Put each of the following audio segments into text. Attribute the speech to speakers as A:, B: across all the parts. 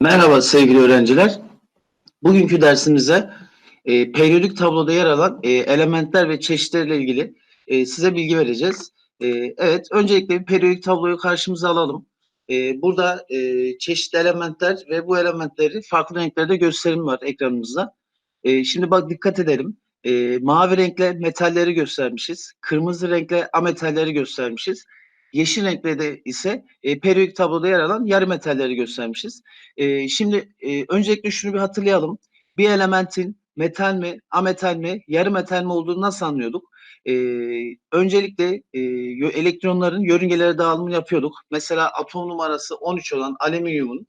A: Merhaba sevgili öğrenciler. Bugünkü dersimize e, periyodik tabloda yer alan e, elementler ve çeşitleriyle ilgili e, size bilgi vereceğiz. E, evet, öncelikle bir periyodik tabloyu karşımıza alalım. E, burada e, çeşitli elementler ve bu elementleri farklı renklerde gösterim var ekranımızda. E, şimdi bak dikkat edelim. E, mavi renkle metalleri göstermişiz. Kırmızı renkle ametalleri göstermişiz. Yeşil renkle de ise e, periyodik tabloda yer alan yarı metalleri göstermişiz. E, şimdi e, öncelikle şunu bir hatırlayalım. Bir elementin metal mi, ametal mi, yarı metal mi olduğunu nasıl anlıyorduk? E, öncelikle e, elektronların yörüngelere dağılımını yapıyorduk. Mesela atom numarası 13 olan alüminyumun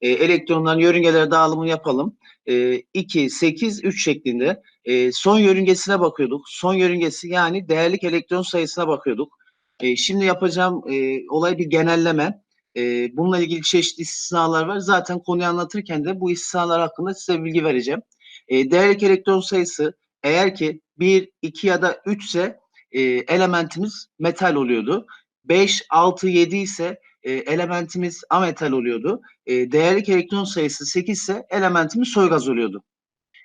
A: e, elektronların yörüngelere dağılımını yapalım. E, 2, 8, 3 şeklinde. E, son yörüngesine bakıyorduk. Son yörüngesi yani değerlik elektron sayısına bakıyorduk. E, şimdi yapacağım e, olay bir genelleme. E, bununla ilgili çeşitli istisnalar var. Zaten konuyu anlatırken de bu istisnalar hakkında size bilgi vereceğim. E, değerlik elektron sayısı eğer ki 1, 2 ya da 3 ise e, elementimiz metal oluyordu. 5, 6, 7 ise e, elementimiz ametal oluyordu. E, değerlik elektron sayısı 8 ise elementimiz soygaz oluyordu.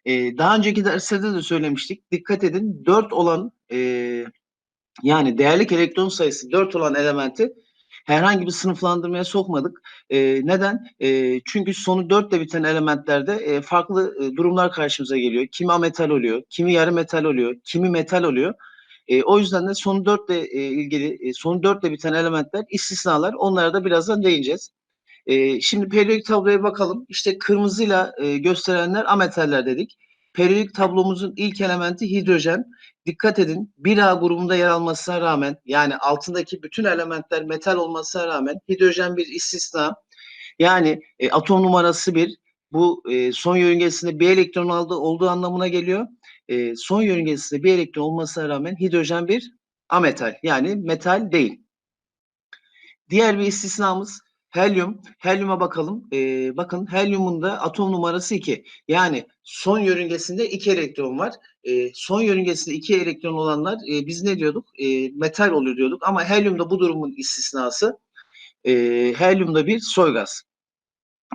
A: E, daha önceki derslerde de söylemiştik. Dikkat edin 4 olan e, yani değerlik elektron sayısı 4 olan elementi herhangi bir sınıflandırmaya sokmadık. E, neden? E, çünkü sonu 4 ile biten elementlerde e, farklı e, durumlar karşımıza geliyor. Kimi ametal oluyor, kimi yarı metal oluyor, kimi metal oluyor. E, o yüzden de sonu 4 ile e, ilgili, e, sonu 4 ile biten elementler istisnalar. Onlara da birazdan değineceğiz. E, şimdi periyodik tabloya bakalım. İşte kırmızıyla e, gösterenler ametaller dedik. Periyodik tablomuzun ilk elementi hidrojen. Dikkat edin 1A grubunda yer almasına rağmen yani altındaki bütün elementler metal olmasına rağmen hidrojen bir istisna. Yani e, atom numarası bir bu e, son yörüngesinde bir elektron aldığı olduğu anlamına geliyor. E, son yörüngesinde bir elektron olmasına rağmen hidrojen bir ametal yani metal değil. Diğer bir istisnamız Helyum. Helyuma bakalım. Ee, bakın helyumun da atom numarası 2. Yani son yörüngesinde 2 elektron var. Ee, son yörüngesinde 2 elektron olanlar e, biz ne diyorduk? E, metal oluyor diyorduk. Ama helyumda bu durumun istisnası. E, helyumda bir soygaz.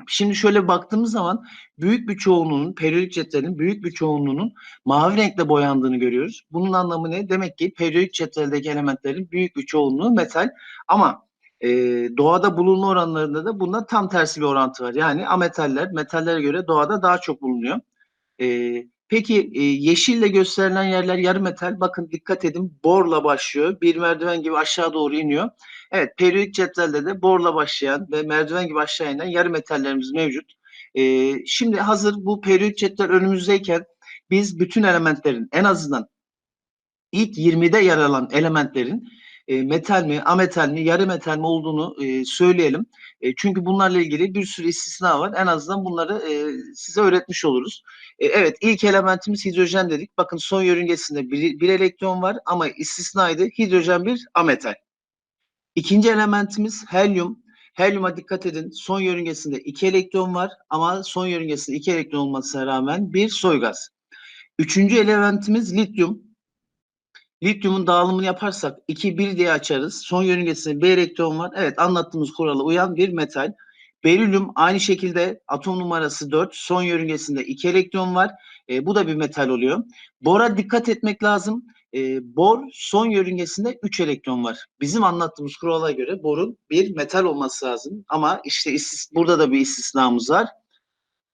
A: Şimdi şöyle baktığımız zaman büyük bir çoğunluğunun, periyodik cetvelin büyük bir çoğunluğunun mavi renkle boyandığını görüyoruz. Bunun anlamı ne? Demek ki periyodik cetveldeki elementlerin büyük bir çoğunluğu metal. Ama e, doğada bulunma oranlarında da bundan tam tersi bir orantı var. Yani ametaller metallere göre doğada daha çok bulunuyor. E, peki e, yeşille gösterilen yerler yarı metal. Bakın dikkat edin borla başlıyor. Bir merdiven gibi aşağı doğru iniyor. Evet periyodik cetvelde de borla başlayan ve merdiven gibi aşağı inen yarı metallerimiz mevcut. E, şimdi hazır bu periyodik cetvel önümüzdeyken biz bütün elementlerin en azından ilk 20'de yer alan elementlerin e, metal mi, ametal mi, yarı metal mi olduğunu e, söyleyelim. E, çünkü bunlarla ilgili bir sürü istisna var. En azından bunları size öğretmiş oluruz. Evet ilk elementimiz hidrojen dedik. Bakın son yörüngesinde bir, bir elektron var ama istisnaydı. Hidrojen bir ametal. İkinci elementimiz helyum. Helyuma dikkat edin. Son yörüngesinde iki elektron var ama son yörüngesinde iki elektron olmasına rağmen bir soygaz. Üçüncü elementimiz lityum. Lityumun dağılımını yaparsak 2-1 diye açarız. Son yörüngesinde bir elektron var. Evet anlattığımız kurala uyan bir metal. Berilyum aynı şekilde atom numarası 4. Son yörüngesinde 2 elektron var. E, bu da bir metal oluyor. Bora dikkat etmek lazım. E, bor son yörüngesinde 3 elektron var. Bizim anlattığımız kurala göre borun bir metal olması lazım. Ama işte burada da bir istisnamız var.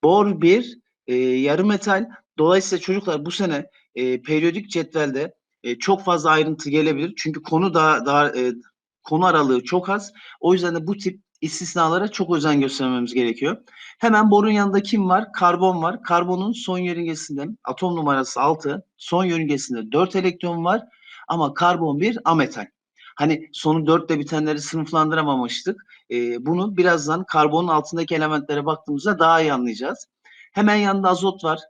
A: Bor bir e, yarı metal. Dolayısıyla çocuklar bu sene e, periyodik cetvelde e, çok fazla ayrıntı gelebilir. Çünkü konu daha daha e, konu aralığı çok az. O yüzden de bu tip istisnalara çok özen göstermemiz gerekiyor. Hemen borun yanında kim var? Karbon var. Karbonun son yörüngesinde atom numarası 6, son yörüngesinde 4 elektron var ama karbon bir ametal. Hani sonu 4 ile bitenleri sınıflandıramamıştık. E, bunu birazdan karbonun altındaki elementlere baktığımızda daha iyi anlayacağız. Hemen yanında azot var.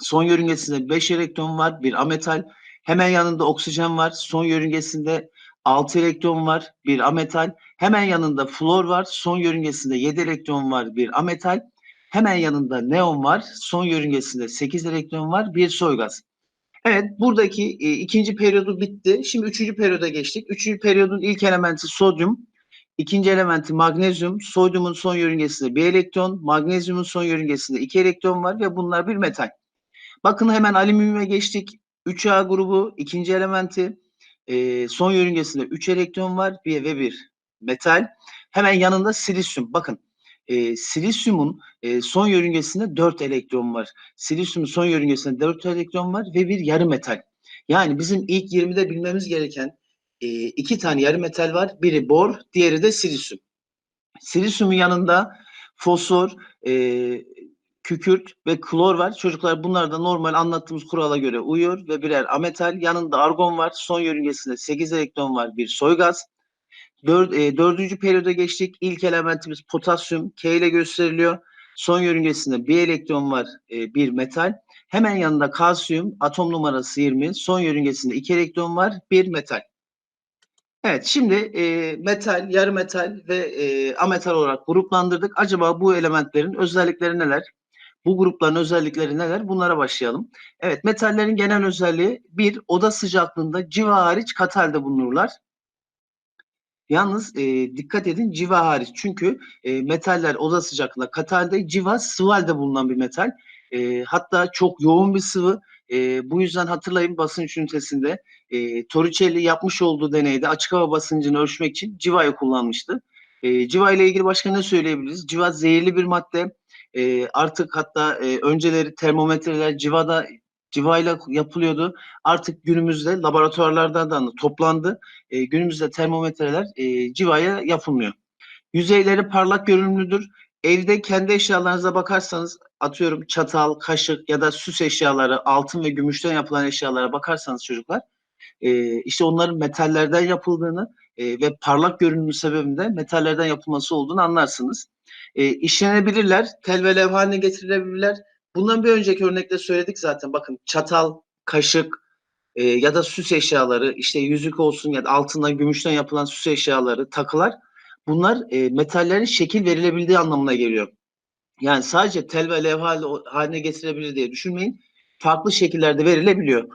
A: Son yörüngesinde 5 elektron var, bir ametal. Hemen yanında oksijen var. Son yörüngesinde 6 elektron var, bir ametal. Hemen yanında flor var. Son yörüngesinde 7 elektron var, bir ametal. Hemen yanında neon var. Son yörüngesinde 8 elektron var, bir soygaz. Evet, buradaki e, ikinci periyodu bitti. Şimdi üçüncü periyoda geçtik. Üçüncü periyodun ilk elementi sodyum. İkinci elementi magnezyum. Sodyumun son yörüngesinde bir elektron, magnezyumun son yörüngesinde iki elektron var ve bunlar bir metal. Bakın hemen alüminyuma geçtik. 3A grubu ikinci elementi. E, son yörüngesinde 3 elektron var bir ve bir metal. Hemen yanında silisyum. Bakın e, silisyumun e, son yörüngesinde 4 elektron var. Silisyumun son yörüngesinde 4 elektron var ve bir yarı metal. Yani bizim ilk 20'de bilmemiz gereken e, iki tane yarı metal var. Biri bor, diğeri de silisyum. Silisyumun yanında fosfor, e, kükürt ve klor var. Çocuklar bunlar da normal anlattığımız kurala göre uyuyor ve birer ametal. Yanında argon var. Son yörüngesinde 8 elektron var. Bir soy gaz. Dör, e, dördüncü periyoda geçtik. İlk elementimiz potasyum. K ile gösteriliyor. Son yörüngesinde bir elektron var. E, bir metal. Hemen yanında kalsiyum. Atom numarası 20. Son yörüngesinde iki elektron var. Bir metal. Evet şimdi e, metal, yarı metal ve e, ametal olarak gruplandırdık. Acaba bu elementlerin özellikleri neler? Bu grupların özellikleri neler? Bunlara başlayalım. Evet metallerin genel özelliği bir oda sıcaklığında civa hariç halde bulunurlar. Yalnız e, dikkat edin civa hariç. Çünkü e, metaller oda sıcaklığında halde civa sıvı bulunan bir metal. E, hatta çok yoğun bir sıvı. E, bu yüzden hatırlayın basınç ünitesinde e, Torricelli yapmış olduğu deneyde açık hava basıncını ölçmek için civayı kullanmıştı. E, civa ile ilgili başka ne söyleyebiliriz? Civa zehirli bir madde. E, artık hatta e, önceleri termometreler civada civayla yapılıyordu. Artık günümüzde laboratuvarlardan da toplandı. E, günümüzde termometreler e, civaya yapılmıyor. Yüzeyleri parlak görünümlüdür. Evde kendi eşyalarınıza bakarsanız atıyorum çatal, kaşık ya da süs eşyaları, altın ve gümüşten yapılan eşyalara bakarsanız çocuklar e, işte onların metallerden yapıldığını e, ve parlak görünümü sebebinde metallerden yapılması olduğunu anlarsınız. E, işlenebilirler, tel ve levha haline getirilebilirler. Bundan bir önceki örnekte söyledik zaten. Bakın çatal, kaşık e, ya da süs eşyaları, işte yüzük olsun ya da altından, gümüşten yapılan süs eşyaları, takılar bunlar e, metallerin şekil verilebildiği anlamına geliyor. Yani sadece tel ve levha haline getirebilir diye düşünmeyin. Farklı şekillerde verilebiliyor.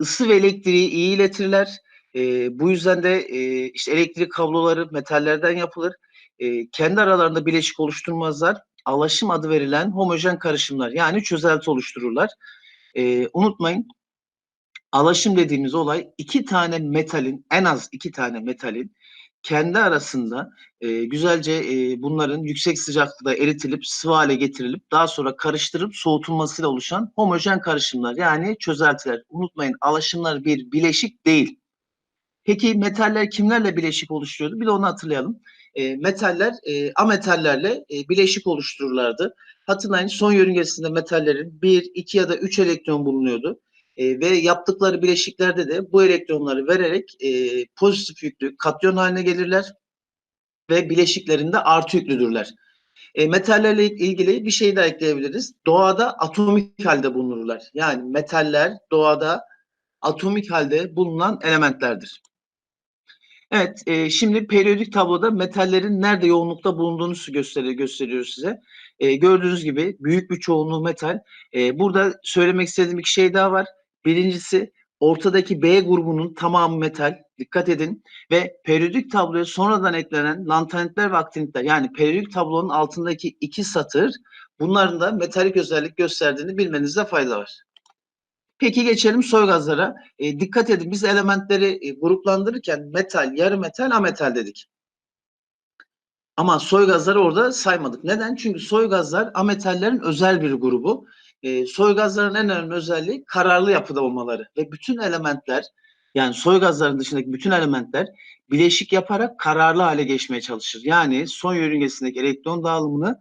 A: Isı ve elektriği iyi iletirler. E, bu yüzden de e, işte elektrik kabloları metallerden yapılır. E, kendi aralarında bileşik oluşturmazlar. Alaşım adı verilen homojen karışımlar yani çözelti oluştururlar. E, unutmayın alaşım dediğimiz olay iki tane metalin en az iki tane metalin kendi arasında e, güzelce e, bunların yüksek sıcaklıkta eritilip sıvı hale getirilip daha sonra karıştırıp soğutulmasıyla oluşan homojen karışımlar yani çözeltiler. Unutmayın alaşımlar bir bileşik değil. Peki metaller kimlerle bileşik oluşturuyordu? Bir de onu hatırlayalım. E, metaller e, ametallerle e, bileşik oluştururlardı. Hatırlayın son yörüngesinde metallerin 1, 2 ya da 3 elektron bulunuyordu. E, ve yaptıkları bileşiklerde de bu elektronları vererek e, pozitif yüklü katyon haline gelirler ve bileşiklerinde artı yüklüdürler. E, metallerle ilgili bir şey daha ekleyebiliriz. Doğada atomik halde bulunurlar. Yani metaller doğada atomik halde bulunan elementlerdir. Evet, e, şimdi periyodik tabloda metallerin nerede yoğunlukta bulunduğunu gösteriyor, gösteriyor size. E, gördüğünüz gibi büyük bir çoğunluğu metal. E, burada söylemek istediğim bir şey daha var. Birincisi ortadaki B grubunun tamamı metal. Dikkat edin. Ve periyodik tabloya sonradan eklenen lantanitler ve aktinitler yani periyodik tablonun altındaki iki satır bunların da metalik özellik gösterdiğini bilmenizde fayda var. Peki geçelim soy gazlara. E, dikkat edin biz elementleri e, gruplandırırken metal, yarı metal, ametal dedik. Ama soy gazları orada saymadık. Neden? Çünkü soy gazlar ametallerin özel bir grubu. E, soy gazların en önemli özelliği kararlı yapıda olmaları ve bütün elementler yani soy gazların dışındaki bütün elementler bileşik yaparak kararlı hale geçmeye çalışır. Yani son yörüngesindeki elektron dağılımını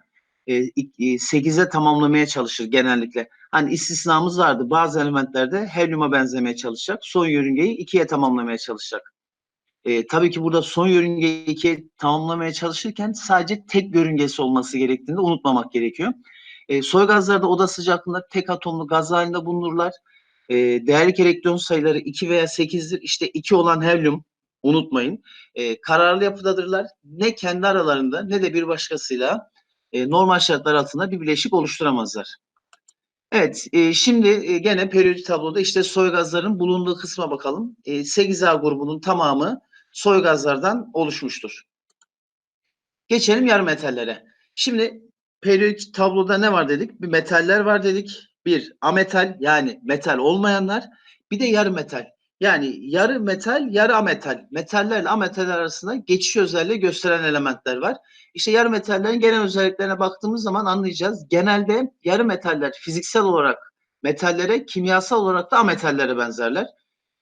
A: e, 8'e tamamlamaya çalışır genellikle. Hani istisnamız vardı. Bazı elementlerde helyuma benzemeye çalışacak. Son yörüngeyi 2'ye tamamlamaya çalışacak. E, tabii ki burada son yörüngeyi 2'ye tamamlamaya çalışırken sadece tek yörüngesi olması gerektiğini unutmamak gerekiyor. E, soy gazlarda oda sıcaklığında tek atomlu gaz halinde bulunurlar. E, değerlik elektron sayıları 2 veya 8'dir. İşte 2 olan helyum unutmayın. E, kararlı yapıdadırlar. Ne kendi aralarında ne de bir başkasıyla e, normal şartlar altında bir bileşik oluşturamazlar. Evet, e, şimdi e, gene periyodik tabloda işte soy gazların bulunduğu kısma bakalım. E, 8A grubunun tamamı soy gazlardan oluşmuştur. Geçelim yarı metallere. Şimdi periyodik tabloda ne var dedik? Bir metaller var dedik. Bir ametal yani metal olmayanlar. Bir de yarı metal. Yani yarı metal, yarı ametal. Metallerle ametaller arasında geçiş özelliği gösteren elementler var. İşte yarı metallerin genel özelliklerine baktığımız zaman anlayacağız. Genelde yarı metaller fiziksel olarak metallere, kimyasal olarak da ametallere benzerler.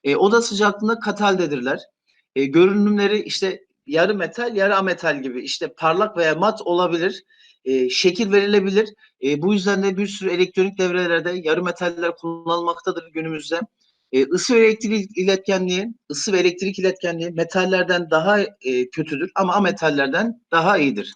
A: E, oda sıcaklığında kataldedirler. E, görünümleri işte yarı metal, yarı ametal gibi işte parlak veya mat olabilir. E, şekil verilebilir. E, bu yüzden de bir sürü elektronik devrelerde yarı metaller kullanılmaktadır günümüzde. E, ısı ve elektrik iletkenliği, ısı ve elektrik iletkenliği metallerden daha e, kötüdür ama ametallerden daha iyidir.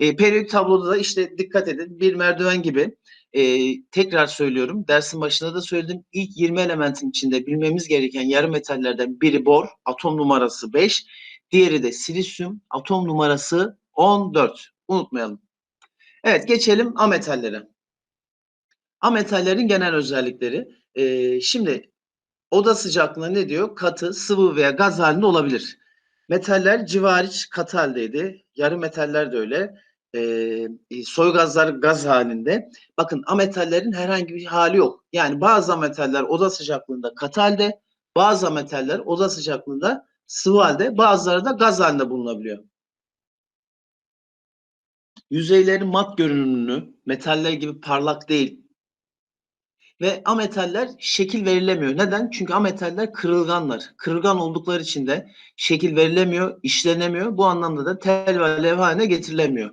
A: E, periyodik tabloda da işte dikkat edin bir merdiven gibi e, tekrar söylüyorum dersin başında da söyledim ilk 20 elementin içinde bilmemiz gereken yarı metallerden biri bor atom numarası 5 diğeri de silisyum atom numarası 14 unutmayalım. Evet geçelim ametallere. Ametallerin genel özellikleri. E, şimdi oda sıcaklığında ne diyor? Katı, sıvı veya gaz halinde olabilir. Metaller civariç katı haldeydi. Yarı metaller de öyle. Ee, soy gazlar gaz halinde. Bakın ametallerin herhangi bir hali yok. Yani bazı ametaller oda sıcaklığında katı halde, bazı ametaller oda sıcaklığında sıvı halde, bazıları da gaz halinde bulunabiliyor. Yüzeyleri mat görünümlü, metaller gibi parlak değil, ve ametaller şekil verilemiyor. Neden? Çünkü ametaller kırılganlar. Kırılgan oldukları için de şekil verilemiyor, işlenemiyor. Bu anlamda da tel ve levha haline getirilemiyor.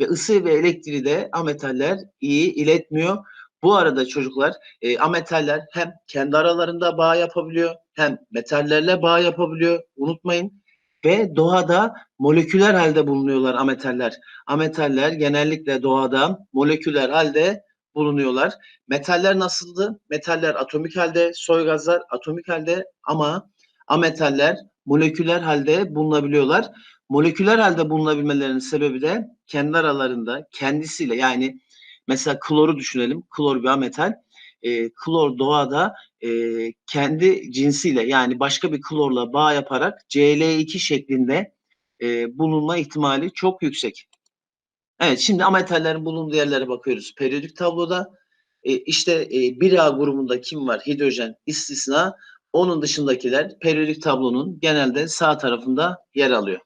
A: Ve ısı ve elektriği de ametaller iyi iletmiyor. Bu arada çocuklar e, ametaller hem kendi aralarında bağ yapabiliyor hem metallerle bağ yapabiliyor. Unutmayın. Ve doğada moleküler halde bulunuyorlar ametaller. Ametaller genellikle doğada moleküler halde bulunuyorlar. Metaller nasıldı? Metaller atomik halde, soy gazlar atomik halde ama ametaller moleküler halde bulunabiliyorlar. Moleküler halde bulunabilmelerinin sebebi de kendi aralarında kendisiyle yani mesela kloru düşünelim. Klor bir ametal. E, klor doğada e, kendi cinsiyle yani başka bir klorla bağ yaparak Cl2 şeklinde e, bulunma ihtimali çok yüksek. Evet şimdi ametallerin bulunduğu yerlere bakıyoruz. Periyodik tabloda e, işte e, 1A grubunda kim var? Hidrojen istisna. Onun dışındakiler periyodik tablonun genelde sağ tarafında yer alıyor.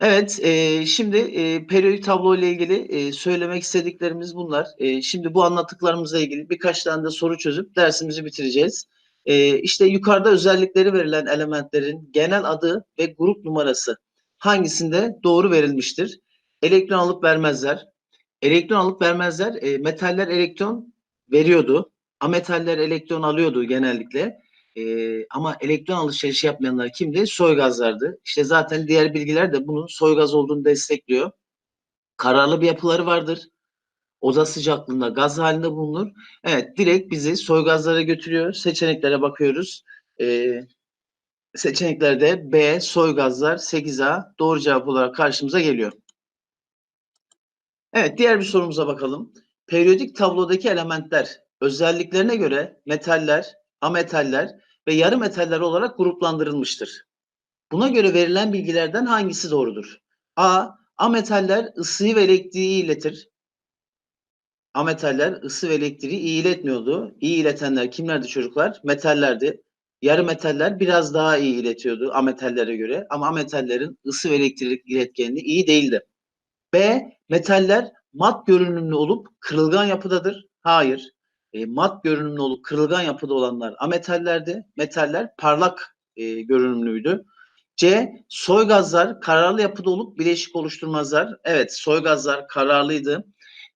A: Evet, e, şimdi e, periyodik tablo ile ilgili e, söylemek istediklerimiz bunlar. E, şimdi bu anlattıklarımızla ilgili birkaç tane de soru çözüp dersimizi bitireceğiz. E, işte yukarıda özellikleri verilen elementlerin genel adı ve grup numarası hangisinde doğru verilmiştir? Elektron alıp vermezler. Elektron alıp vermezler. E, metaller elektron veriyordu. Ametaller elektron alıyordu genellikle. E, ama elektron alışverişi yapmayanlar kimdi? Soy gazlardı. İşte zaten diğer bilgiler de bunun soy gaz olduğunu destekliyor. Kararlı bir yapıları vardır. Oda sıcaklığında gaz halinde bulunur. Evet direkt bizi soy gazlara götürüyor. Seçeneklere bakıyoruz. E, seçeneklerde B, soy gazlar 8A doğru cevap olarak karşımıza geliyor. Evet diğer bir sorumuza bakalım. Periyodik tablodaki elementler özelliklerine göre metaller, ametaller ve yarı metaller olarak gruplandırılmıştır. Buna göre verilen bilgilerden hangisi doğrudur? A. Ametaller ısıyı ve elektriği iletir. Ametaller ısı ve elektriği iyi iletmiyordu. İyi iletenler kimlerdi çocuklar? Metallerdi. Yarı metaller biraz daha iyi iletiyordu ametallere göre ama ametallerin ısı ve elektrik iletkenliği iyi değildi. B. Metaller mat görünümlü olup kırılgan yapıdadır. Hayır. E, mat görünümlü olup kırılgan yapıda olanlar ametallerdi. Metaller parlak e, görünümlüydü. C. Soy gazlar kararlı yapıda olup bileşik oluşturmazlar. Evet soy gazlar kararlıydı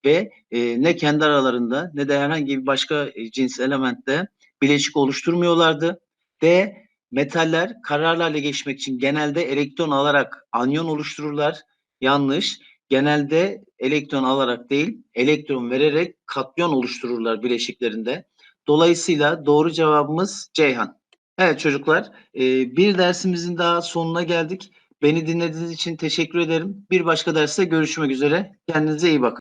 A: ve e, ne kendi aralarında ne de herhangi bir başka e, cins elementte bileşik oluşturmuyorlardı. D. Metaller kararlı hale geçmek için genelde elektron alarak anyon oluştururlar. Yanlış. Genelde elektron alarak değil, elektron vererek katyon oluştururlar bileşiklerinde. Dolayısıyla doğru cevabımız Ceyhan. Evet çocuklar, e, bir dersimizin daha sonuna geldik. Beni dinlediğiniz için teşekkür ederim. Bir başka derste görüşmek üzere. Kendinize iyi bakın.